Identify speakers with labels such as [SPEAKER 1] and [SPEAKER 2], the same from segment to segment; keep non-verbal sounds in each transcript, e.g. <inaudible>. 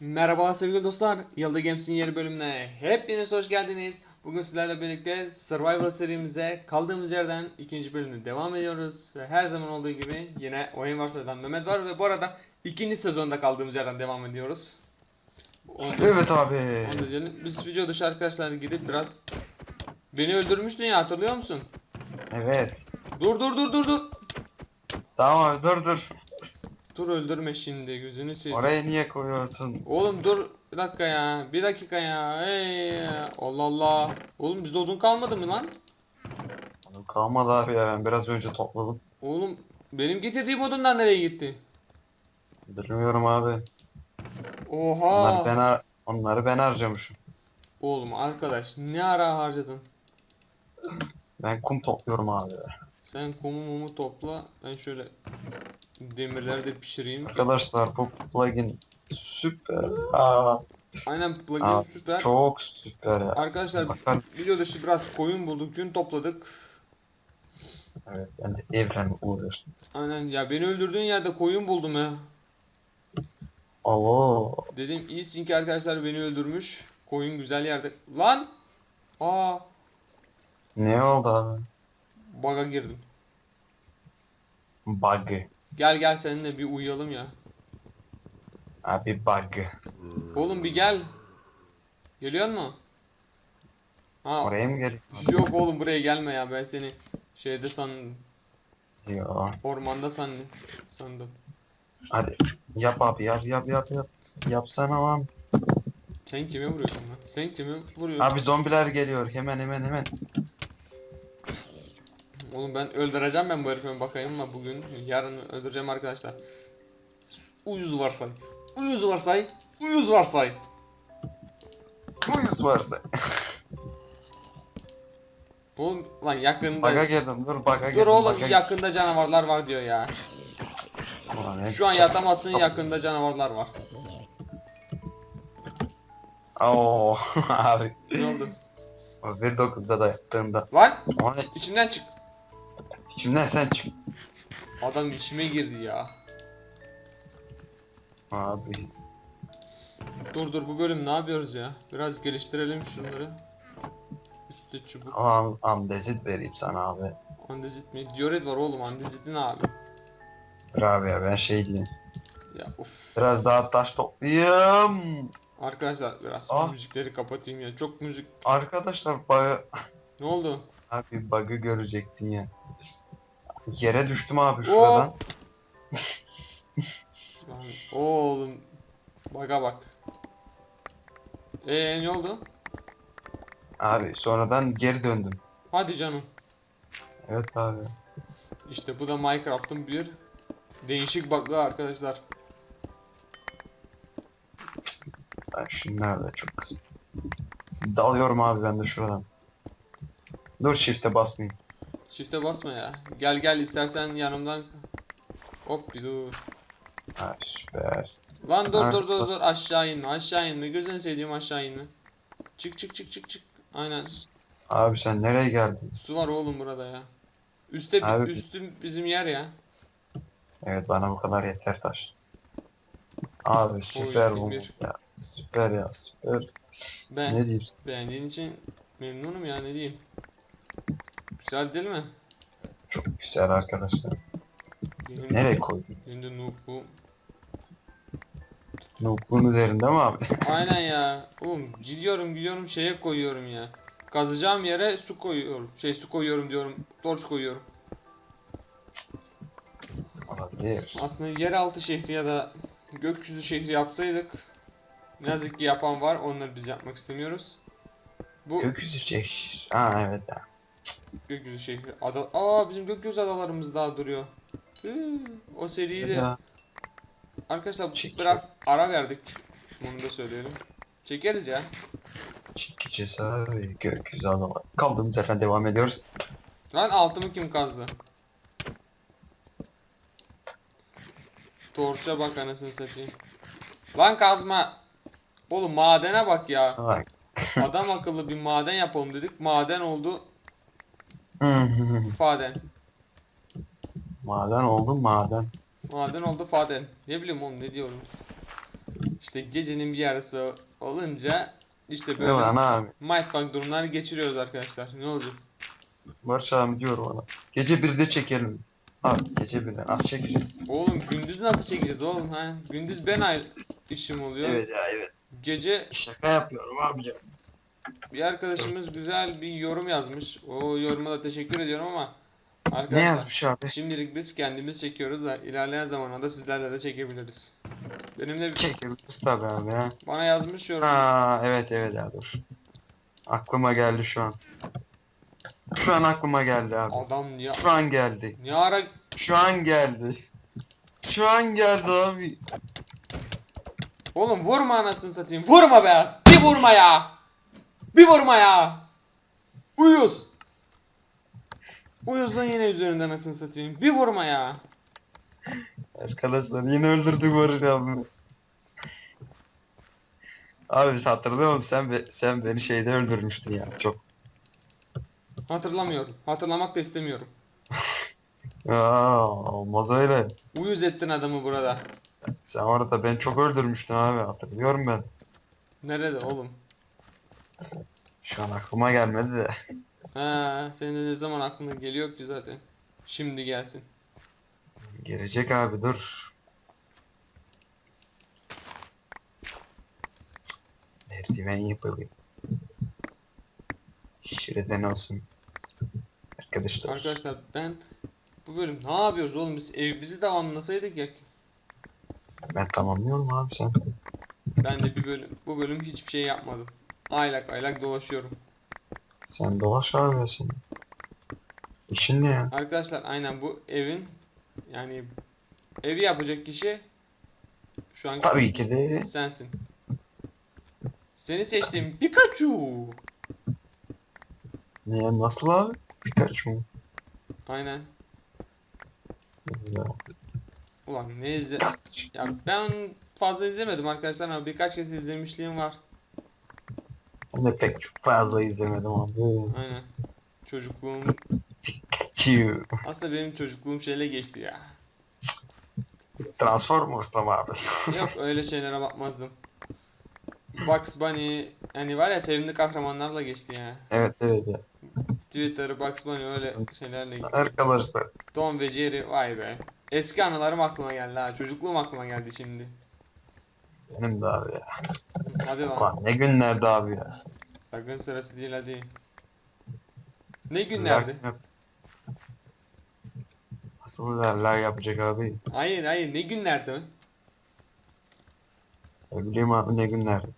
[SPEAKER 1] Merhaba sevgili dostlar. Yılda Games'in yeni bölümüne hepiniz hoş geldiniz. Bugün sizlerle birlikte Survival serimize kaldığımız yerden ikinci bölümde devam ediyoruz. Ve her zaman olduğu gibi yine Oyun Varsay'dan Mehmet var ve bu arada ikinci sezonda kaldığımız yerden devam ediyoruz. Onu,
[SPEAKER 2] Evet abi.
[SPEAKER 1] onu diyelim. Biz video dışı arkadaşlar gidip biraz... Beni öldürmüştün ya hatırlıyor musun?
[SPEAKER 2] Evet.
[SPEAKER 1] Dur dur dur dur dur.
[SPEAKER 2] Tamam abi dur dur.
[SPEAKER 1] Dur öldürme şimdi gözünü seveyim.
[SPEAKER 2] Oraya niye koyuyorsun?
[SPEAKER 1] Oğlum dur bir dakika ya. Bir dakika ya. Hey. Allah Allah. Oğlum bizde odun kalmadı mı lan?
[SPEAKER 2] Kalmadı abi ya ben biraz önce topladım.
[SPEAKER 1] Oğlum benim getirdiğim odunlar nereye gitti?
[SPEAKER 2] Bilmiyorum abi. Onları
[SPEAKER 1] Oha.
[SPEAKER 2] ben har- onları ben harcamışım.
[SPEAKER 1] Oğlum arkadaş ne ara harcadın?
[SPEAKER 2] Ben kum topluyorum abi.
[SPEAKER 1] Sen kumu mumu topla. Ben şöyle demirleri de pişireyim. ki-
[SPEAKER 2] Arkadaşlar bu plugin süper. Aa,
[SPEAKER 1] Aynen plugin
[SPEAKER 2] Aa,
[SPEAKER 1] süper.
[SPEAKER 2] çok süper ya.
[SPEAKER 1] Arkadaşlar
[SPEAKER 2] Bakar
[SPEAKER 1] video dışı biraz koyun bulduk. Gün topladık.
[SPEAKER 2] evet ben de evrenle uğraştım.
[SPEAKER 1] Aynen ya beni öldürdüğün yerde koyun buldum ya.
[SPEAKER 2] Oo.
[SPEAKER 1] Dedim iyisin ki arkadaşlar beni öldürmüş. Koyun güzel yerde. Lan! Aa!
[SPEAKER 2] Ne oldu abi?
[SPEAKER 1] Baga girdim.
[SPEAKER 2] Bug.
[SPEAKER 1] Gel gel seninle bir uyuyalım ya.
[SPEAKER 2] Abi bug.
[SPEAKER 1] Oğlum bir gel. Geliyor mu? Ha
[SPEAKER 2] Oraya mı geliyor?
[SPEAKER 1] yok oğlum buraya gelme ya ben seni şeyde sandım.
[SPEAKER 2] Yo.
[SPEAKER 1] Ormanda sandım. sandım.
[SPEAKER 2] Hadi yap abi yap yap yap yap. Yapsana lan.
[SPEAKER 1] Sen kime vuruyorsun lan? Sen kime vuruyorsun?
[SPEAKER 2] Abi zombiler geliyor hemen hemen hemen.
[SPEAKER 1] Oğlum ben öldüreceğim ben bu herifi bakayım mı bugün? Yarın öldüreceğim arkadaşlar. Uyuz varsay. Uyuz varsay. Uyuz varsay.
[SPEAKER 2] Uyuz varsa.
[SPEAKER 1] Oğlum lan yakında.
[SPEAKER 2] Baga girdim dur baga girdim.
[SPEAKER 1] Dur oğlum
[SPEAKER 2] baga
[SPEAKER 1] yakında canavarlar var diyor ya. Şu an yatamazsın yakında canavarlar var.
[SPEAKER 2] Oo <laughs> abi.
[SPEAKER 1] Ne oldu?
[SPEAKER 2] O 1.9'da da yaptığımda.
[SPEAKER 1] Lan
[SPEAKER 2] Ona
[SPEAKER 1] içimden çık.
[SPEAKER 2] İçimden sen çık.
[SPEAKER 1] Adam içime girdi ya.
[SPEAKER 2] Abi.
[SPEAKER 1] Dur dur bu bölüm ne yapıyoruz ya? Biraz geliştirelim şunları. Üstte çubuk.
[SPEAKER 2] Al andezit vereyim sana abi.
[SPEAKER 1] Andezit mi? Diorit var oğlum andezit ne abi?
[SPEAKER 2] Abi ya ben şey diyeyim.
[SPEAKER 1] Ya of.
[SPEAKER 2] Biraz daha taş toplayayım.
[SPEAKER 1] Arkadaşlar biraz
[SPEAKER 2] Ah.
[SPEAKER 1] müzikleri kapatayım ya. Çok müzik.
[SPEAKER 2] Arkadaşlar bug'ı...
[SPEAKER 1] Ne oldu?
[SPEAKER 2] Abi bug'ı görecektin ya. Yere düştüm abi şuradan. <laughs>
[SPEAKER 1] Lan, oğlum. Baka bak. Ee ne oldu?
[SPEAKER 2] Abi sonradan geri döndüm.
[SPEAKER 1] Hadi canım.
[SPEAKER 2] Evet abi.
[SPEAKER 1] İşte bu da Minecraft'ın bir değişik bug'ı arkadaşlar.
[SPEAKER 2] Ben şunlar da çok Dalıyorum abi ben de şuradan. Dur shift'e basmayayım.
[SPEAKER 1] Shift'e basma ya. Gel gel istersen yanımdan. Hop bir dur.
[SPEAKER 2] Ha süper.
[SPEAKER 1] Lan dur dur dur dur aşağı inme aşağı inme gözünü sevdiğim aşağı inme. Çık çık çık çık çık. Aynen.
[SPEAKER 2] Abi sen nereye geldin?
[SPEAKER 1] Su var oğlum burada ya. Üste
[SPEAKER 2] Abi-
[SPEAKER 1] üstüm bizim yer ya.
[SPEAKER 2] Evet bana bu kadar yeter taş. Abi süper bu
[SPEAKER 1] Demir.
[SPEAKER 2] ya. Süper ya süper.
[SPEAKER 1] Ben
[SPEAKER 2] Ne diyeyim?
[SPEAKER 1] beğendiğin için memnunum ya ne diyeyim. Güzel değil mi?
[SPEAKER 2] Çok güzel arkadaşlar.
[SPEAKER 1] Benim,
[SPEAKER 2] Nereye koydun?
[SPEAKER 1] benim de noob bu.
[SPEAKER 2] Noob'un üzerinde mi abi? <laughs>
[SPEAKER 1] Aynen ya. Oğlum gidiyorum gidiyorum şeye koyuyorum ya. Kazacağım yere su koyuyorum. Şey su koyuyorum diyorum. Torç koyuyorum.
[SPEAKER 2] Olabilir.
[SPEAKER 1] Aslında yeraltı şehri ya da gökyüzü şehri yapsaydık ne yazık ki yapan var. Onları biz yapmak istemiyoruz. Bu
[SPEAKER 2] Gökyüzü şey. Ha evet.
[SPEAKER 1] Gökyüzü şehri. Ada Aa bizim gökyüzü adalarımız daha duruyor. Hı, o seriyi de arkadaşlar
[SPEAKER 2] Çek-
[SPEAKER 1] biraz ara verdik. Bunu da söyleyelim. Çekeriz ya.
[SPEAKER 2] Çekeceğiz abi. Gökyüzü adalar. Kaldığımız yerden devam ediyoruz.
[SPEAKER 1] Lan altımı kim kazdı? Torça bak anasını satayım. Lan kazma. Oğlum madene bak ya.
[SPEAKER 2] Bak. <laughs>
[SPEAKER 1] Adam akıllı bir maden yapalım dedik. Maden oldu
[SPEAKER 2] Maden
[SPEAKER 1] faden.
[SPEAKER 2] oldu maden.
[SPEAKER 1] Maden oldu faden. Ne bileyim oğlum ne diyorum. İşte gecenin bir yarısı olunca işte böyle
[SPEAKER 2] abi?
[SPEAKER 1] mindfuck durumlar geçiriyoruz arkadaşlar. Ne olacak?
[SPEAKER 2] Barış abi diyor bana. Gece birde çekelim. Abi gece birde nasıl çekeceğiz?
[SPEAKER 1] Oğlum gündüz nasıl çekeceğiz oğlum ha? Gündüz ben ay işim oluyor.
[SPEAKER 2] Evet ya evet.
[SPEAKER 1] Gece
[SPEAKER 2] Şaka yapıyorum abicim.
[SPEAKER 1] Bir arkadaşımız güzel bir yorum yazmış. O yoruma da teşekkür ediyorum ama
[SPEAKER 2] Ne
[SPEAKER 1] arkadaşlar
[SPEAKER 2] yazmış abi?
[SPEAKER 1] şimdilik biz kendimiz çekiyoruz da ilerleyen zamanlarda sizlerle de çekebiliriz. Benim de
[SPEAKER 2] Çekebiliriz tabi abi ya.
[SPEAKER 1] bana yazmış yorum.
[SPEAKER 2] Ha evet evet abi dur. Aklıma geldi şu an. Şu an aklıma geldi abi.
[SPEAKER 1] Adam ya
[SPEAKER 2] Şu an geldi.
[SPEAKER 1] ne ara
[SPEAKER 2] Şu an geldi. Şu an geldi abi.
[SPEAKER 1] Oğlum vurma anasını satayım. Vurma be. Bir vurma ya. Bir vurma ya. Uyuz. Uyuzdan yine üzerinden anasını satayım. Bir vurma ya.
[SPEAKER 2] Arkadaşlar yine öldürdük Barış abi. Abi hatırlıyor musun sen, be- sen beni şeyde öldürmüştün ya çok.
[SPEAKER 1] Hatırlamıyorum. Hatırlamak da istemiyorum. <laughs>
[SPEAKER 2] Aa, olmaz öyle.
[SPEAKER 1] Uyuz ettin adamı burada.
[SPEAKER 2] Sen orada beni çok öldürmüştün abi hatırlıyorum ben.
[SPEAKER 1] Nerede oğlum?
[SPEAKER 2] Şu an aklıma gelmedi de.
[SPEAKER 1] Ha, senin de ne zaman aklına geliyor ki zaten. Şimdi gelsin.
[SPEAKER 2] Gelecek abi dur. Merdiven yapalım. Şireden olsun. Arkadaşlar.
[SPEAKER 1] Arkadaşlar ben bu bölüm ne yapıyoruz oğlum biz evimizi tamamlasaydık ya.
[SPEAKER 2] Ben tamamlıyorum abi sen.
[SPEAKER 1] Ben de bir bölüm bu bölüm hiçbir şey yapmadım. Aylak aylak dolaşıyorum.
[SPEAKER 2] Sen dolaş abi ya sen. İşin ne ya?
[SPEAKER 1] Arkadaşlar aynen bu evin yani evi yapacak kişi şu an
[SPEAKER 2] Tabii ki de.
[SPEAKER 1] sensin. Seni seçtim Pikachu.
[SPEAKER 2] Niye nasıl abi? Mı?
[SPEAKER 1] Aynen.
[SPEAKER 2] Ya,
[SPEAKER 1] Ulan ne izle... Ya ben fazla izlemedim arkadaşlar ama birkaç kez izlemişliğim var.
[SPEAKER 2] De pek çok fazla izlemedim abi.
[SPEAKER 1] Aynen. Çocukluğum
[SPEAKER 2] Çiğ.
[SPEAKER 1] aslında benim çocukluğum şeyle geçti ya.
[SPEAKER 2] Transformers'ta mı abi?
[SPEAKER 1] Yok öyle şeylere bakmazdım. Bugs Bunny yani var ya sevimli kahramanlarla geçti ya.
[SPEAKER 2] Evet evet ya.
[SPEAKER 1] Twitter, Bugs Bunny öyle şeylerle gitti.
[SPEAKER 2] Arkadaşlar.
[SPEAKER 1] Tom ve Jerry vay be. Eski anılarım aklıma geldi ha. Çocukluğum aklıma geldi şimdi.
[SPEAKER 2] Benim de abi ya.
[SPEAKER 1] Hadi lan.
[SPEAKER 2] Ulan ne günlerdi abi ya.
[SPEAKER 1] Sakın sırası değil hadi. Ne günlerdi?
[SPEAKER 2] Yap- Nasıl lag yapacak abi?
[SPEAKER 1] Hayır hayır ne günlerdi?
[SPEAKER 2] Ne bileyim abi ne günlerdi.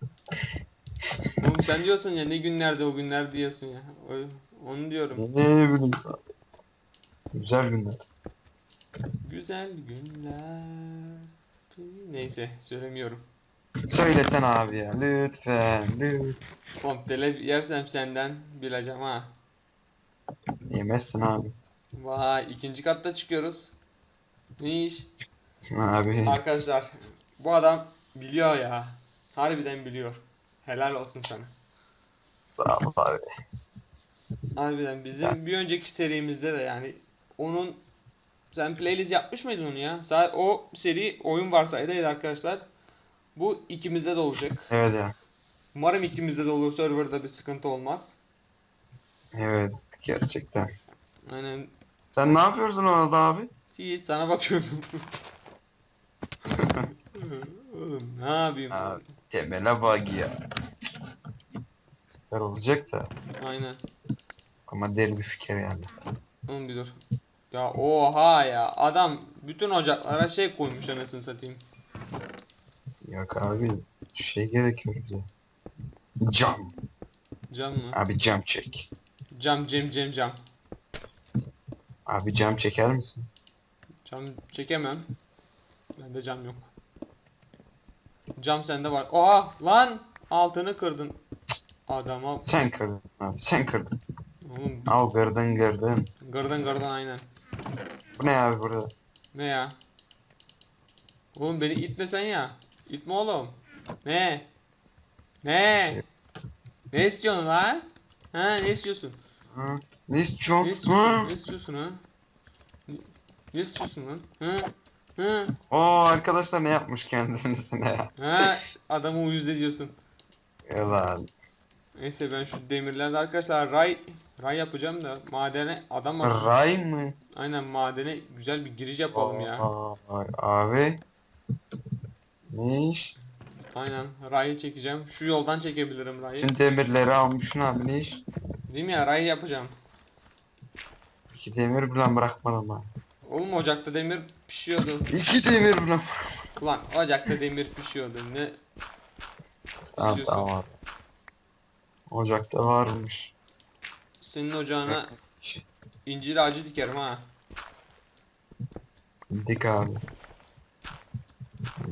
[SPEAKER 1] Oğlum sen diyorsun ya ne günlerde o günler diyorsun ya. O- onu diyorum.
[SPEAKER 2] Ne bileyim. Güzel günler.
[SPEAKER 1] Güzel günler. Neyse söylemiyorum.
[SPEAKER 2] Söylesene abi ya lütfen lütfen.
[SPEAKER 1] Komple yersem senden bileceğim ha.
[SPEAKER 2] Yemezsin abi.
[SPEAKER 1] Vay ikinci katta çıkıyoruz. Ne iş?
[SPEAKER 2] Abi.
[SPEAKER 1] Arkadaşlar bu adam biliyor ya. Harbiden biliyor. Helal olsun sana.
[SPEAKER 2] Sağ ol abi.
[SPEAKER 1] Harbiden bizim bir önceki serimizde de yani onun sen playlist yapmış mıydın onu ya? Sa- O seri oyun varsaydı arkadaşlar. Bu ikimizde de olacak.
[SPEAKER 2] Evet ya.
[SPEAKER 1] Umarım ikimizde de olur. Serverda bir sıkıntı olmaz.
[SPEAKER 2] Evet gerçekten.
[SPEAKER 1] Aynen.
[SPEAKER 2] Sen ne yapıyorsun orada abi?
[SPEAKER 1] Hiç sana bakıyordum. Oğlum ne yapayım?
[SPEAKER 2] Abi, temele bak ya. Süper olacak da.
[SPEAKER 1] Aynen.
[SPEAKER 2] Ama deli bir fikir yani.
[SPEAKER 1] Oğlum bir dur. Ya oha ya. Adam bütün ocaklara şey koymuş anasını satayım.
[SPEAKER 2] Yok abi. Şey gerekiyor bize. Cam.
[SPEAKER 1] Cam mı?
[SPEAKER 2] Abi cam çek.
[SPEAKER 1] Cam cam cam cam.
[SPEAKER 2] Abi cam çeker misin?
[SPEAKER 1] Cam çekemem. Bende cam yok. Cam sende var. Oha lan altını kırdın. Adama
[SPEAKER 2] Sen kırdın abi sen kırdın.
[SPEAKER 1] oğlum
[SPEAKER 2] Al kırdın kırdın.
[SPEAKER 1] gırdan gırdan aynen.
[SPEAKER 2] Bu ne abi burada?
[SPEAKER 1] Ne ya? Oğlum beni itmesen ya. İtme oğlum. Ne? Ne? Ne istiyorsun lan? Ha ne istiyorsun?
[SPEAKER 2] Ne
[SPEAKER 1] Ne
[SPEAKER 2] istiyorsun?
[SPEAKER 1] istiyorsun?
[SPEAKER 2] Hı?
[SPEAKER 1] Ne istiyorsun ha? Ne, ne istiyorsun lan? Ha? Hı.
[SPEAKER 2] Oo arkadaşlar ne yapmış kendisine ya.
[SPEAKER 1] Ha, adamı uyuz ediyorsun.
[SPEAKER 2] Ulan.
[SPEAKER 1] Neyse ben şu demirlerde arkadaşlar ray ray yapacağım da madene adam var.
[SPEAKER 2] Ray mı?
[SPEAKER 1] Aynen madene güzel bir giriş yapalım ya.
[SPEAKER 2] Vay, abi. Ne iş?
[SPEAKER 1] Aynen rayı çekeceğim. Şu yoldan çekebilirim rayı.
[SPEAKER 2] Bütün demirleri almışsın abi ne iş?
[SPEAKER 1] Değil mi ya ray yapacağım.
[SPEAKER 2] İki demir bile bırakmadım ha.
[SPEAKER 1] Oğlum ocakta demir pişiyordu.
[SPEAKER 2] İki demir bile.
[SPEAKER 1] Ulan ocakta demir pişiyordu. Ne
[SPEAKER 2] Tamam
[SPEAKER 1] istiyorsun?
[SPEAKER 2] tamam abi. Ocakta varmış.
[SPEAKER 1] Senin ocağına incir ağacı dikerim ha.
[SPEAKER 2] Dik abi.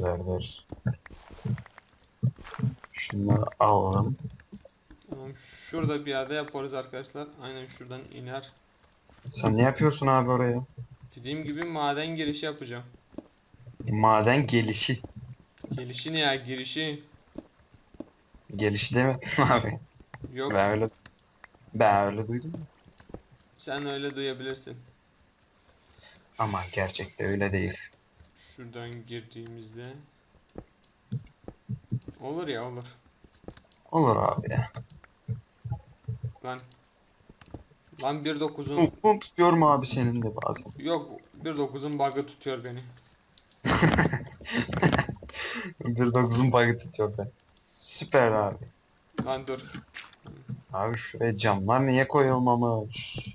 [SPEAKER 2] Ver. Şunları alalım.
[SPEAKER 1] Tamam şurada bir yerde yaparız arkadaşlar. Aynen şuradan iner.
[SPEAKER 2] Sen ne yapıyorsun abi oraya?
[SPEAKER 1] Dediğim gibi maden girişi yapacağım.
[SPEAKER 2] Maden gelişi.
[SPEAKER 1] Gelişi ne ya girişi?
[SPEAKER 2] Gelişi demedim <laughs> abi.
[SPEAKER 1] Yok
[SPEAKER 2] Ben öyle ben öyle duydum.
[SPEAKER 1] sen öyle duyabilirsin.
[SPEAKER 2] Ama gerçekte öyle değil.
[SPEAKER 1] Şuradan girdiğimizde Olur ya olur.
[SPEAKER 2] Olur abi ya.
[SPEAKER 1] Lan Lan 1.9'un
[SPEAKER 2] Pum tutuyor mu abi senin de bazen?
[SPEAKER 1] yok 1.9'un bug'ı tutuyor beni. <laughs>
[SPEAKER 2] 1.9'un bug'ı tutuyor ben. Süper abi.
[SPEAKER 1] Lan dur.
[SPEAKER 2] Abi şuraya camlar niye koyulmamış?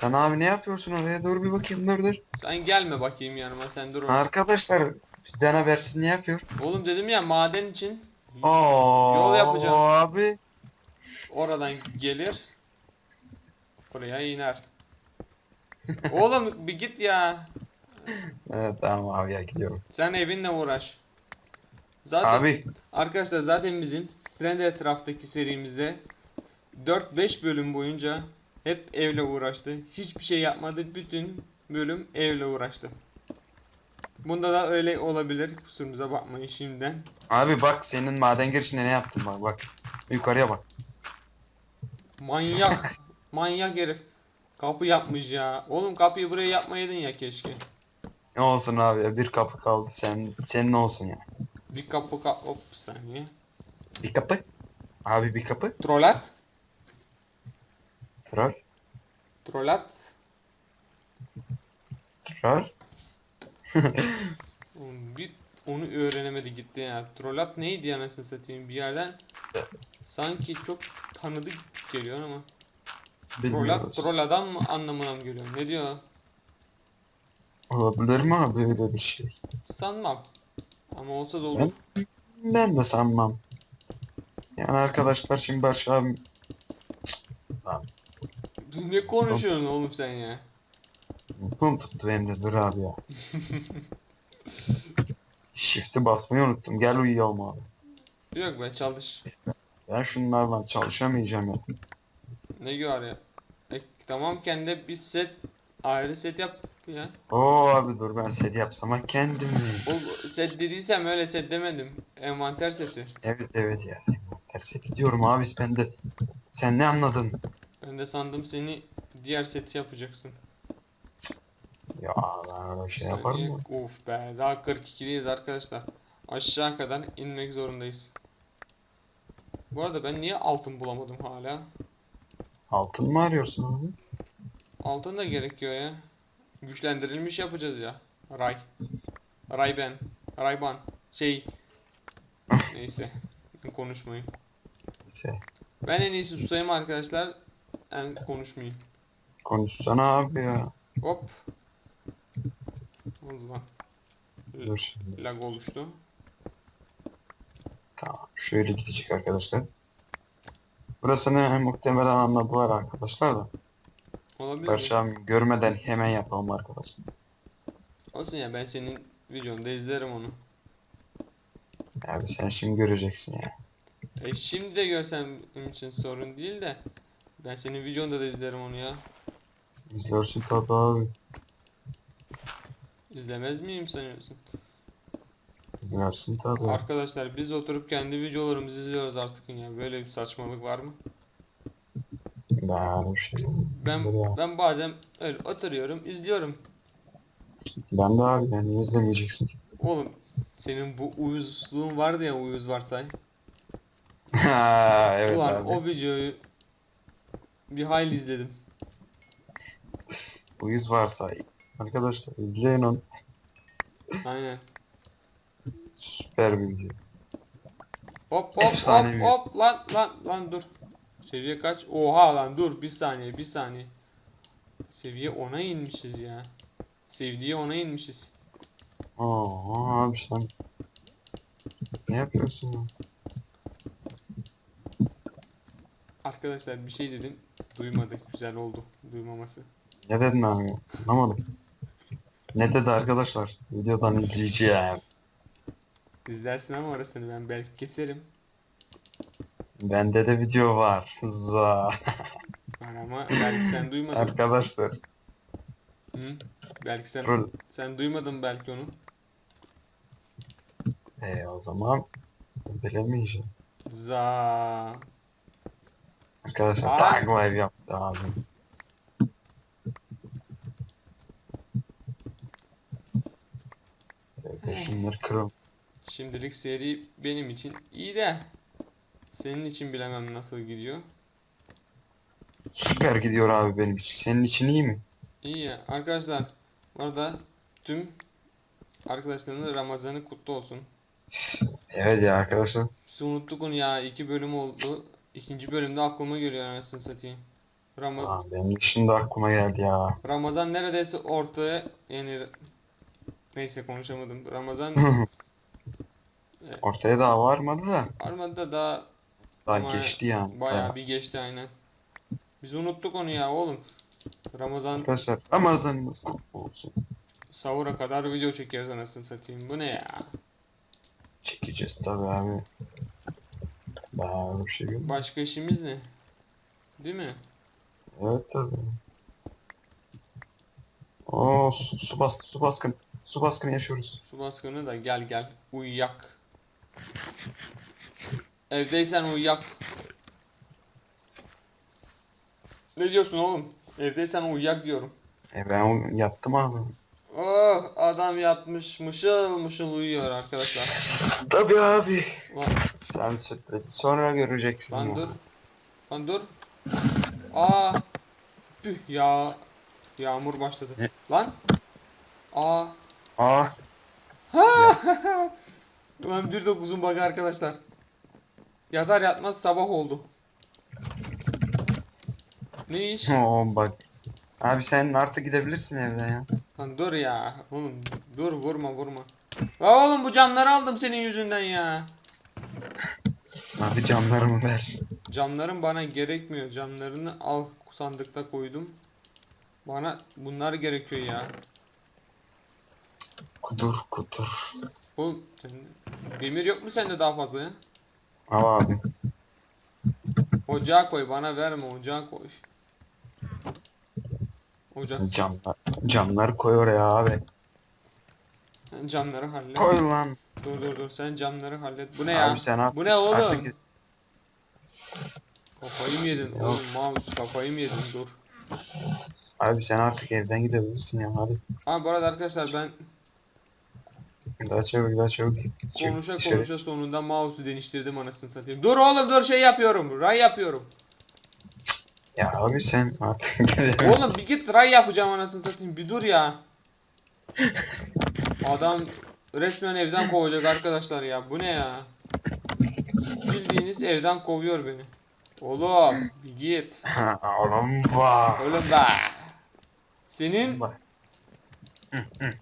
[SPEAKER 2] Sen abi ne yapıyorsun oraya? Dur bir bakayım dur dur.
[SPEAKER 1] Sen gelme bakayım yanıma sen dur. orada.
[SPEAKER 2] Arkadaşlar bizden habersiz ne yapıyor?
[SPEAKER 1] Oğlum dedim ya maden için
[SPEAKER 2] Oo,
[SPEAKER 1] Yol yapacağım.
[SPEAKER 2] Abi.
[SPEAKER 1] oradan gelir. Oraya iner. Oğlum bir git ya.
[SPEAKER 2] Evet tamam abi ya gidiyorum.
[SPEAKER 1] Sen evinle uğraş. Zaten
[SPEAKER 2] Abi
[SPEAKER 1] arkadaşlar zaten bizim Strand etraftaki serimizde 4-5 bölüm boyunca hep evle uğraştı. Hiçbir şey yapmadı. Bütün bölüm evle uğraştı. Bunda da öyle olabilir. Kusurumuza bakmayın şimdiden.
[SPEAKER 2] abi bak senin maden girişinde ne yaptım bak bak. Yukarıya bak.
[SPEAKER 1] Manyak. <laughs> Manyak herif. Kapı yapmış ya. Oğlum kapıyı buraya yapmayaydın ya keşke.
[SPEAKER 2] Ne olsun abi ya, bir kapı kaldı sen senin olsun ya.
[SPEAKER 1] Bir kapı ka hop saniye.
[SPEAKER 2] Bir kapı. Abi bir kapı.
[SPEAKER 1] Trolat.
[SPEAKER 2] Troll.
[SPEAKER 1] Trolat.
[SPEAKER 2] Troll. <laughs>
[SPEAKER 1] Oğlum Bir onu öğrenemedi gitti ya. Trolat neydi anasını satayım bir yerden. Sanki çok tanıdık geliyor ama. Trolat,
[SPEAKER 2] Bilmiyoruz.
[SPEAKER 1] troll adam mı anlamına mı geliyor? Ne diyor?
[SPEAKER 2] Olabilir mi abi öyle bir şey?
[SPEAKER 1] Sanmam. Ama olsa da olur.
[SPEAKER 2] Ben de sanmam. Yani arkadaşlar şimdi Barış abi
[SPEAKER 1] ne konuşuyorsun oğlum sen ya?
[SPEAKER 2] Pum tuttu benim de dur abi ya. <laughs> Shift'i basmayı unuttum. Gel uyuyalım abi.
[SPEAKER 1] Yok be çalış.
[SPEAKER 2] Ben şunlarla çalışamayacağım ya.
[SPEAKER 1] Ne gör ya? E, tamam kendi bir set ayrı set yap ya.
[SPEAKER 2] Oo abi dur ben set yapsam ha kendim mi?
[SPEAKER 1] O set dediysem öyle set demedim. Envanter seti.
[SPEAKER 2] Evet evet ya. Ters seti diyorum abi ben de. Sen ne anladın?
[SPEAKER 1] Ben de sandım seni diğer seti yapacaksın.
[SPEAKER 2] Ya ben öyle şey
[SPEAKER 1] Saniye.
[SPEAKER 2] yaparım mı?
[SPEAKER 1] Of be daha 42'deyiz arkadaşlar. Aşağı kadar inmek zorundayız. Bu arada ben niye altın bulamadım hala?
[SPEAKER 2] Altın mı arıyorsun abi?
[SPEAKER 1] Altın da gerekiyor ya. Güçlendirilmiş yapacağız ya. Ray. Rayben. Rayban. Şey. <laughs> Neyse. Ben konuşmayayım.
[SPEAKER 2] Neyse.
[SPEAKER 1] Ben en iyisi susayım arkadaşlar. Ben konuşmayayım.
[SPEAKER 2] Konuşsana abi ya.
[SPEAKER 1] Hop. Oldu lan.
[SPEAKER 2] Dur şimdi.
[SPEAKER 1] Lag oluştu.
[SPEAKER 2] Tamam. Şöyle gidecek arkadaşlar. Burasını muhtemelen anladılar arkadaşlar da.
[SPEAKER 1] Olabilir
[SPEAKER 2] Barış
[SPEAKER 1] mi?
[SPEAKER 2] abi görmeden hemen yapalım arkadaşlar.
[SPEAKER 1] Olsun ya ben senin videonda izlerim onu.
[SPEAKER 2] Abi sen şimdi göreceksin ya.
[SPEAKER 1] E şimdi de görsem için sorun değil de. Ben senin videonda da izlerim onu ya.
[SPEAKER 2] İzlersin tabi abi.
[SPEAKER 1] İzlemez miyim sanıyorsun?
[SPEAKER 2] İzlersin tabi.
[SPEAKER 1] Arkadaşlar biz oturup kendi videolarımızı izliyoruz artık ya. Böyle bir saçmalık var mı?
[SPEAKER 2] Bir şey.
[SPEAKER 1] Ben ben bazen öyle oturuyorum, izliyorum.
[SPEAKER 2] Ben de abi yani izlemeyeceksin.
[SPEAKER 1] Oğlum senin bu uyuzluğun vardı ya uyuz varsay. <laughs>
[SPEAKER 2] Ha, evet
[SPEAKER 1] Ulan
[SPEAKER 2] abi.
[SPEAKER 1] o videoyu bir hayli izledim.
[SPEAKER 2] Uyuz varsa arkadaşlar izleyin onu.
[SPEAKER 1] Aynen.
[SPEAKER 2] Süper bir video.
[SPEAKER 1] Hop hop
[SPEAKER 2] Efsane bir-
[SPEAKER 1] hop hop lan lan lan dur. Seviye kaç? Oha lan dur bir saniye bir saniye. Seviye 10'a inmişiz ya. Sevdiği 10'a inmişiz.
[SPEAKER 2] Aa abi sen ne yapıyorsun ya?
[SPEAKER 1] Arkadaşlar bir şey dedim. Duymadık. Güzel oldu duymaması.
[SPEAKER 2] Ne dedin abi? Anlamadım. Ne dedi arkadaşlar? Videodan izleyici ya.
[SPEAKER 1] İzlersin ama orasını ben belki keserim.
[SPEAKER 2] Bende de video var. Za.
[SPEAKER 1] Var ama belki sen duymadın.
[SPEAKER 2] Arkadaşlar.
[SPEAKER 1] Hı? Belki sen
[SPEAKER 2] Rol.
[SPEAKER 1] sen duymadın belki onu.
[SPEAKER 2] E o zaman bilemeyeceğim.
[SPEAKER 1] Za.
[SPEAKER 2] Arkadaşlar
[SPEAKER 1] Aa.
[SPEAKER 2] yaptı abi. Evet, Şunları kırın.
[SPEAKER 1] Şimdilik seri benim için iyi de senin için bilemem nasıl gidiyor.
[SPEAKER 2] Süper gidiyor abi benim için. Senin için iyi mi?
[SPEAKER 1] İyi ya. Arkadaşlar bu arada tüm arkadaşlarının Ramazan'ı kutlu olsun.
[SPEAKER 2] Evet ya arkadaşlar.
[SPEAKER 1] Biz unuttuk onu ya. iki bölüm oldu. İkinci bölümde aklıma geliyor anasını satayım. Ramazan,
[SPEAKER 2] Aa, benim şimdi aklıma geldi ya.
[SPEAKER 1] Ramazan neredeyse ortaya yani neyse konuşamadım. Ramazan <laughs>
[SPEAKER 2] Ortaya daha varmadı da.
[SPEAKER 1] Armada da
[SPEAKER 2] Daha
[SPEAKER 1] Ama
[SPEAKER 2] geçti yani.
[SPEAKER 1] bayağı bir geçti aynen. Biz unuttuk onu ya oğlum. Ramazan
[SPEAKER 2] Arkadaşlar Ramazanınız kutlu olsun.
[SPEAKER 1] sahura kadar video çekiyoruz anasını satayım. Bu ne ya?
[SPEAKER 2] Çekeceğiz tabi abi. Bayağı bir şey yok.
[SPEAKER 1] Başka işimiz ne? Değil mi?
[SPEAKER 2] Evet tabi. Oo su, su bastı su baskın. Su baskını yaşıyoruz.
[SPEAKER 1] Su baskını da gel gel uyuyak. Evdeysen uyuyak. Ne diyorsun oğlum? Evdeysen uyuyak diyorum.
[SPEAKER 2] E ben yattım abi.
[SPEAKER 1] Oh adam yatmış mışıl mışıl uyuyor arkadaşlar.
[SPEAKER 2] Tabi abi.
[SPEAKER 1] Lan,
[SPEAKER 2] Sen sürprizi sonra göreceksin.
[SPEAKER 1] lan dur. Lan dur. Aa. Püh ya. Yağmur başladı.
[SPEAKER 2] Ne?
[SPEAKER 1] Lan. Aa.
[SPEAKER 2] Aa <laughs>
[SPEAKER 1] Ulan 1.9'un bug'ı arkadaşlar. Yatar yatmaz sabah oldu. Ne iş? <laughs>
[SPEAKER 2] Oo bak. Abi sen artık gidebilirsin evden ya.
[SPEAKER 1] Lan dur ya. Oğlum dur vurma vurma. La oğlum bu camları aldım senin yüzünden ya.
[SPEAKER 2] Abi camlarımı ver.
[SPEAKER 1] Camların bana gerekmiyor. Camlarını al sandıkta koydum. Bana bunlar gerekiyor ya.
[SPEAKER 2] Kudur kudur.
[SPEAKER 1] Oğlum demir yok mu sende daha fazla ya?
[SPEAKER 2] Al abi.
[SPEAKER 1] Ocağa koy bana verme ocağa koy. Ocak.
[SPEAKER 2] Camlar. Camları koy oraya abi.
[SPEAKER 1] Sen camları hallet.
[SPEAKER 2] Koy lan.
[SPEAKER 1] Dur dur dur sen camları hallet. Bu ne ya?
[SPEAKER 2] Abi sen at.
[SPEAKER 1] Bu ne oğlum?
[SPEAKER 2] Artık.
[SPEAKER 1] Kafayı mı yedin?
[SPEAKER 2] Yok.
[SPEAKER 1] Oğlum mouse kafayı mı yedin? Dur.
[SPEAKER 2] Abi sen artık evden gidebilirsin ya hadi.
[SPEAKER 1] Ha bu arada arkadaşlar ben
[SPEAKER 2] Daha çabuk daha çabuk.
[SPEAKER 1] Konuşa konuşa sonunda mouse'u değiştirdim anasını satayım. Dur oğlum dur şey yapıyorum. Ray yapıyorum.
[SPEAKER 2] Ya abi sen artık. <laughs>
[SPEAKER 1] Oğlum bir git ray yapacağım anasını satayım. Bir dur ya. Adam resmen evden kovacak arkadaşlar ya. Bu ne ya? Bildiğiniz evden kovuyor beni. Oğlum bir git.
[SPEAKER 2] Oğlum bak.
[SPEAKER 1] Oğlum be. Senin
[SPEAKER 2] Bak. Hı, hı.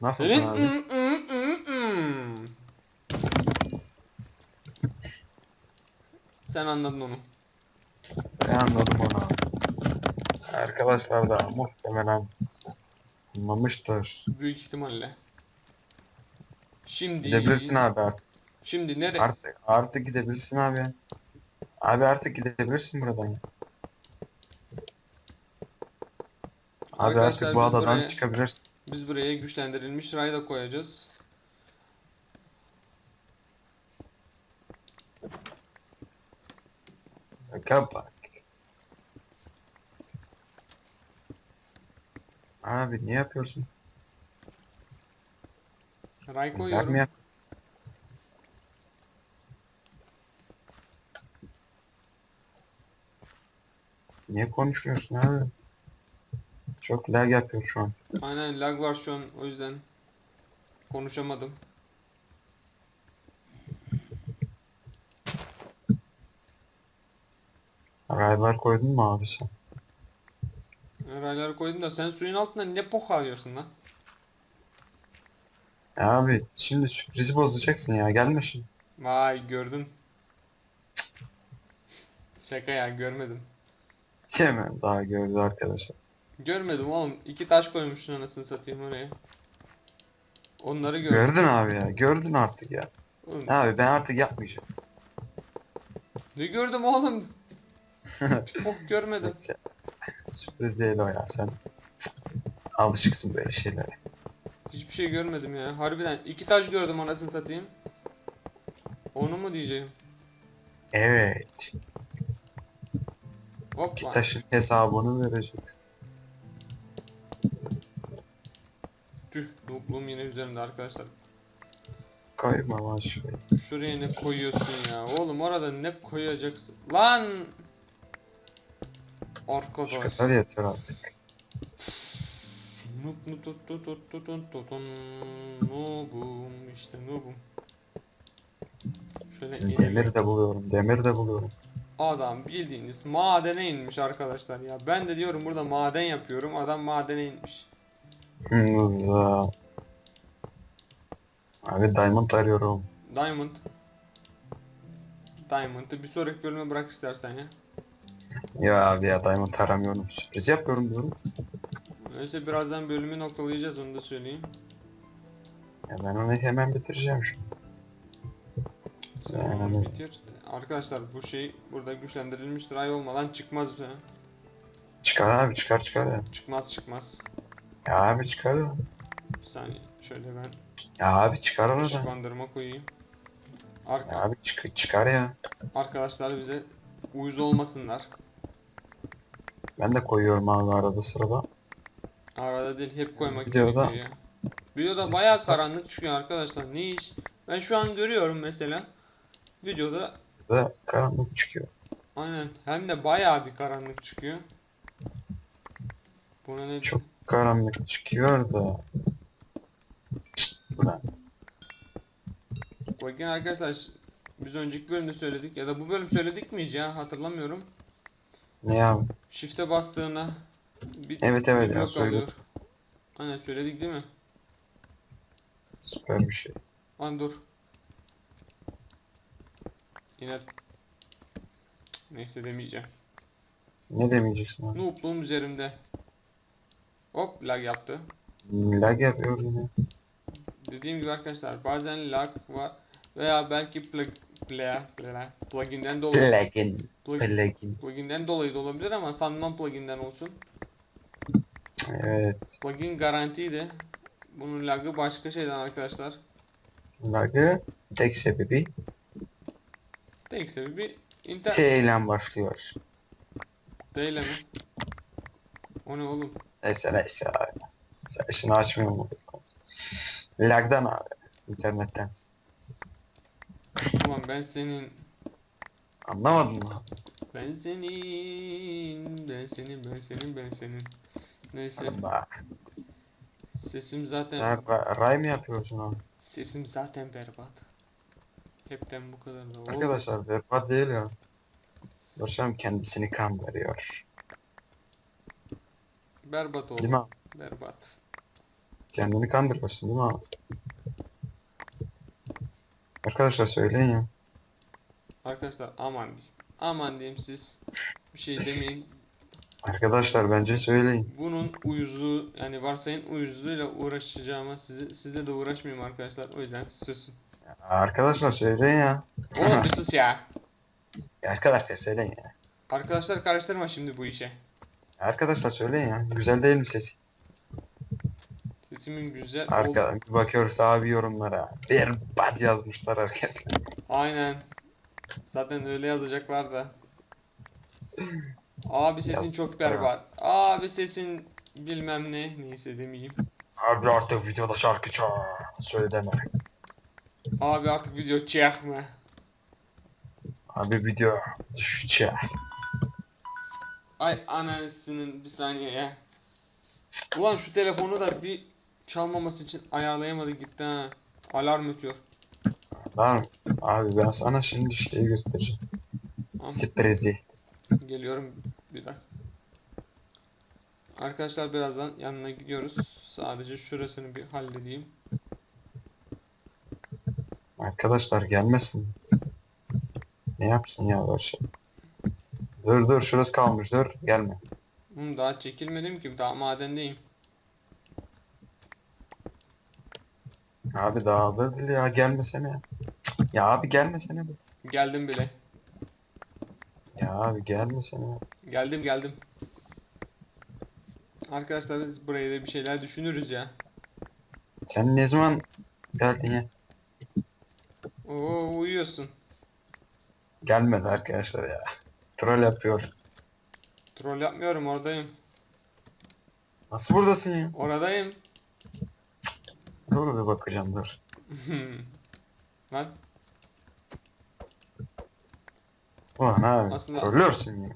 [SPEAKER 2] Nasılsın
[SPEAKER 1] senin
[SPEAKER 2] abi?
[SPEAKER 1] ım, ım, ım, ım. Sen anladın onu.
[SPEAKER 2] Anladım onu. Arkadaşlar da muhtemelen anlamıştır.
[SPEAKER 1] Büyük ihtimalle. Şimdi
[SPEAKER 2] Gidebilirsin abi artık.
[SPEAKER 1] şimdi nere?
[SPEAKER 2] Artık, artık gidebilirsin abi. Abi artık gidebilirsin buradan. Abi
[SPEAKER 1] Arkadaşlar
[SPEAKER 2] artık bu
[SPEAKER 1] biz
[SPEAKER 2] adadan
[SPEAKER 1] buraya-
[SPEAKER 2] çıkabilirsin.
[SPEAKER 1] Biz buraya güçlendirilmiş ray da koyacağız.
[SPEAKER 2] Kapat. Abi niye yapıyorsun?
[SPEAKER 1] Ray koyuyorum.
[SPEAKER 2] mı yap? Niye konuşmuyorsun abi? Çok lag yapıyor şu an.
[SPEAKER 1] Aynen lag var şu an o yüzden konuşamadım.
[SPEAKER 2] Raylar koydun mu abi sen?
[SPEAKER 1] Rayları koydum da sen suyun altında ne bok alıyorsun lan?
[SPEAKER 2] Ya abi şimdi sürprizi bozacaksın ya gelme şimdi.
[SPEAKER 1] Vay gördün. Şaka ya görmedim.
[SPEAKER 2] Hemen daha gördü arkadaşlar.
[SPEAKER 1] Görmedim oğlum. İki taş koymuşsun anasını satayım oraya. Onları gördüm.
[SPEAKER 2] Gördün abi ya gördün artık ya.
[SPEAKER 1] Oğlum,
[SPEAKER 2] Abi ben artık yapmayacağım.
[SPEAKER 1] ne gördüm oğlum? <laughs> Bok görmedim.
[SPEAKER 2] Neyse. Sürpriz değil o ya sen. Alışıksın böyle şeylere.
[SPEAKER 1] Hiçbir şey görmedim ya. Harbiden iki taş gördüm anasını satayım. Onu mu diyeceğim?
[SPEAKER 2] Evet.
[SPEAKER 1] Hoppa.
[SPEAKER 2] Taşın hesabını vereceksin.
[SPEAKER 1] Tüh, noobluğum yine üzerimde arkadaşlar.
[SPEAKER 2] Koyma lan şurayı.
[SPEAKER 1] Şuraya ne koyuyorsun ya? Oğlum orada ne koyacaksın? Lan!
[SPEAKER 2] Şu
[SPEAKER 1] Arkadaş.
[SPEAKER 2] kadar yeter artık.
[SPEAKER 1] Noob noob tut tut tut tut tut tut. Noobum işte noobum. Şöyle inelim.
[SPEAKER 2] Demir de buluyorum. Demir de buluyorum.
[SPEAKER 1] Adam bildiğiniz madene inmiş arkadaşlar ya. Ben de diyorum burada maden yapıyorum. Adam madene inmiş.
[SPEAKER 2] Hızla. Abi diamond arıyorum.
[SPEAKER 1] Diamond. Diamond'ı bir sonraki bölüme bırak istersen ya.
[SPEAKER 2] Ya abi ya diamond aramıyorum. Sürpriz yapıyorum diyorum.
[SPEAKER 1] Neyse birazdan bölümü noktalayacağız onu da söyleyeyim.
[SPEAKER 2] Ya ben onu hemen bitireceğim şu.
[SPEAKER 1] Sen onu bitir. Arkadaşlar bu şey burada güçlendirilmiştir. Ay olmadan çıkmaz be.
[SPEAKER 2] Çıkar abi çıkar çıkar ya.
[SPEAKER 1] Çıkmaz çıkmaz.
[SPEAKER 2] Ya abi çıkar ya.
[SPEAKER 1] Bir saniye şöyle ben
[SPEAKER 2] Ya abi çıkar oradan.
[SPEAKER 1] ışıklandırma koyayım. Arka,
[SPEAKER 2] Ya abi çık çıkar ya.
[SPEAKER 1] arkadaşlar bize uyuz olmasınlar.
[SPEAKER 2] Ben de koyuyorum abi arada sırada.
[SPEAKER 1] Arada değil hep koymak
[SPEAKER 2] Videoda-
[SPEAKER 1] gerekiyor ya. Videoda bayağı karanlık çıkıyor arkadaşlar. Ne iş? Ben şu an görüyorum mesela. Videoda
[SPEAKER 2] Ve karanlık çıkıyor.
[SPEAKER 1] aynen hem de bayağı bir karanlık çıkıyor. Buna ne
[SPEAKER 2] Çok karanlık çıkıyor da. Ulan.
[SPEAKER 1] Bakın arkadaşlar biz önceki bölümde söyledik ya da bu bölüm söyledik mi ya hatırlamıyorum.
[SPEAKER 2] Ne abi?
[SPEAKER 1] Shift'e bastığına bir,
[SPEAKER 2] Evet evet
[SPEAKER 1] bir
[SPEAKER 2] ya
[SPEAKER 1] blok
[SPEAKER 2] söyledim.
[SPEAKER 1] alıyor. Aynen söyledik değil mi?
[SPEAKER 2] Süper bir şey.
[SPEAKER 1] Lan dur. Yine neyse demeyeceğim.
[SPEAKER 2] Ne demeyeceksin abi?
[SPEAKER 1] Noob'luğum üzerimde. Hop lag yaptı.
[SPEAKER 2] Lag yapıyor yine.
[SPEAKER 1] Dediğim gibi arkadaşlar bazen lag var veya belki plug play, play, pluginden dolayı
[SPEAKER 2] Plugin.
[SPEAKER 1] plug,
[SPEAKER 2] Plugin.
[SPEAKER 1] pluginden dolayı da olabilir ama sanmam pluginden olsun.
[SPEAKER 2] Evet.
[SPEAKER 1] Plugin garantiydi. Bunun lagı başka şeyden arkadaşlar.
[SPEAKER 2] Lagı tek sebebi
[SPEAKER 1] Tek sebebi internet
[SPEAKER 2] T ile başlıyor.
[SPEAKER 1] değil mi? O ne oğlum?
[SPEAKER 2] Neyse neyse abi. Sen işini açmıyor mu? Lagdan abi. İnternetten.
[SPEAKER 1] Ulan ben senin
[SPEAKER 2] Anlamadın mı?
[SPEAKER 1] ben senin ben senin ben senin ben senin. Neyse sesim zaten
[SPEAKER 2] Sen ra- ray mı yapıyorsun abi?
[SPEAKER 1] sesim zaten berbat. Hepten bu kadar da olmaz.
[SPEAKER 2] Arkadaşlar berbat değil ya. Başım kendisini kandırıyor.
[SPEAKER 1] Berbat oldu.
[SPEAKER 2] Değil mi abi?
[SPEAKER 1] Berbat.
[SPEAKER 2] Kendini kandırıyorsun değil mi abi? Arkadaşlar söyleyin ya.
[SPEAKER 1] Arkadaşlar aman diyeyim. Aman diyeyim siz bir şey demeyin.
[SPEAKER 2] Arkadaşlar bence söyleyin.
[SPEAKER 1] Bunun uyuzluğu yani varsayın uyuzluğuyla uğraşacağıma sizi, sizle de uğraşmayayım arkadaşlar. O yüzden susun.
[SPEAKER 2] Arkadaşlar söyleyin ya.
[SPEAKER 1] Oğlum bir sus ya.
[SPEAKER 2] Ya Arkadaşlar söyleyin ya.
[SPEAKER 1] Arkadaşlar karıştırma şimdi bu işe.
[SPEAKER 2] Arkadaşlar söyleyin ya. Güzel değil mi sesi?
[SPEAKER 1] Sesimin güzel
[SPEAKER 2] Arka bir bakıyoruz abi yorumlara. Berbat yazmışlar arkadaşlar.
[SPEAKER 1] Aynen. Zaten öyle yazacaklar da. Abi sesin çok berbat. Abi sesin bilmem ne neyse demeyeyim.
[SPEAKER 2] Abi artık videoda şarkı çal. Söyle deme.
[SPEAKER 1] Abi artık video çekme.
[SPEAKER 2] Abi video çal.
[SPEAKER 1] Ay anasının bir saniye ya. Ulan şu telefonu da bir çalmaması için ayarlayamadık gitti ha. Alarm ötüyor.
[SPEAKER 2] Tamam. Abi ben sana şimdi şeyi göstereceğim.
[SPEAKER 1] Tamam,
[SPEAKER 2] Sürprizi.
[SPEAKER 1] geliyorum bir dakika. Arkadaşlar birazdan yanına gidiyoruz. Sadece şurasını bir halledeyim.
[SPEAKER 2] Arkadaşlar gelmesin. Ne yapsın ya böyle şey. Dur dur şurası kalmış dur gelme.
[SPEAKER 1] Hı, daha çekilmedim ki daha madendeyim.
[SPEAKER 2] Abi daha hazır değil ya gelmesene. Ya abi gelmesene be.
[SPEAKER 1] Geldim bile.
[SPEAKER 2] Ya abi gelmesene.
[SPEAKER 1] Geldim geldim. Arkadaşlar biz buraya da bir şeyler düşünürüz ya.
[SPEAKER 2] Sen ne zaman geldin ya?
[SPEAKER 1] Oo uyuyorsun.
[SPEAKER 2] Gelmedi arkadaşlar ya. Troll yapıyor.
[SPEAKER 1] Troll yapmıyorum oradayım.
[SPEAKER 2] Nasıl buradasın ya?
[SPEAKER 1] Oradayım.
[SPEAKER 2] Dur bir bakacağım dur.
[SPEAKER 1] Lan
[SPEAKER 2] Ulan abi
[SPEAKER 1] Aslında-
[SPEAKER 2] trollüyorsun ya.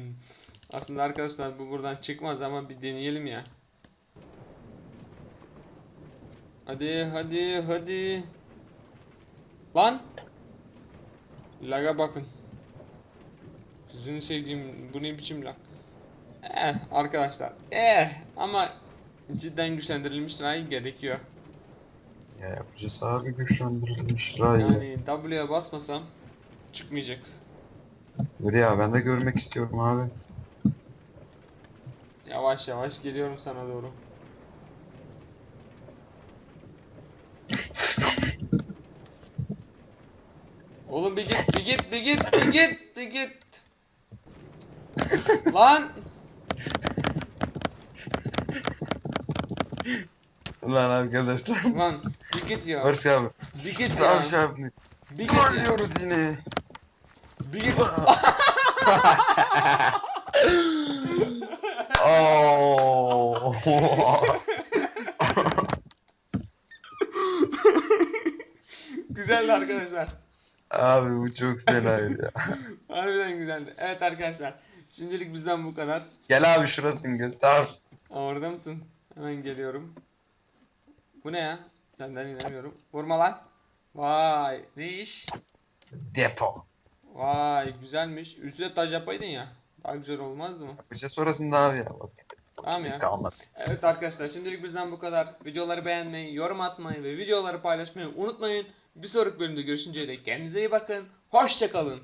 [SPEAKER 2] <laughs>
[SPEAKER 1] Aslında arkadaşlar bu buradan çıkmaz ama bir deneyelim ya. Hadi hadi hadi. Lan. Laga bakın. Gözünü sevdiğim bu ne biçim lag. Eh arkadaşlar. Eh ama cidden güçlendirilmiş ray gerekiyor.
[SPEAKER 2] Ya yapacağız abi güçlendirilmiş ray.
[SPEAKER 1] Yani W'ye basmasam çıkmayacak.
[SPEAKER 2] Dur ya ben de görmek istiyorum abi.
[SPEAKER 1] Yavaş yavaş geliyorum sana doğru. Oğlum bir git, bir git, bir git, bir git, bir git. Lan!
[SPEAKER 2] Ulan arkadaşlar.
[SPEAKER 1] Lan bir git ya.
[SPEAKER 2] Barış abi.
[SPEAKER 1] Bir git
[SPEAKER 2] Barış
[SPEAKER 1] ya.
[SPEAKER 2] abi.
[SPEAKER 1] Bir git ya.
[SPEAKER 2] Yine.
[SPEAKER 1] Bir git.
[SPEAKER 2] Oo.
[SPEAKER 1] Güzeldi arkadaşlar.
[SPEAKER 2] abi bu çok fenaydı ya. <laughs>
[SPEAKER 1] Harbiden güzeldi. Evet arkadaşlar. Şimdilik bizden bu kadar.
[SPEAKER 2] Gel abi şurasını göster.
[SPEAKER 1] Aa, orada mısın? Hemen geliyorum. Bu ne ya? Senden inemiyorum. Vurma lan. Vay ne iş?
[SPEAKER 2] Depo.
[SPEAKER 1] Vay güzelmiş. Üstüne taş yapaydın ya. Daha güzel olmazdı mı?
[SPEAKER 2] Bir şey sonrasında abi ya. Bak.
[SPEAKER 1] Tamam ya.
[SPEAKER 2] Kalmadı.
[SPEAKER 1] Evet arkadaşlar şimdilik bizden bu kadar. Videoları beğenmeyi, yorum atmayı ve videoları paylaşmayı unutmayın. Bir sonraki bölümde görüşünceye dek kendinize iyi bakın. Hoşçakalın.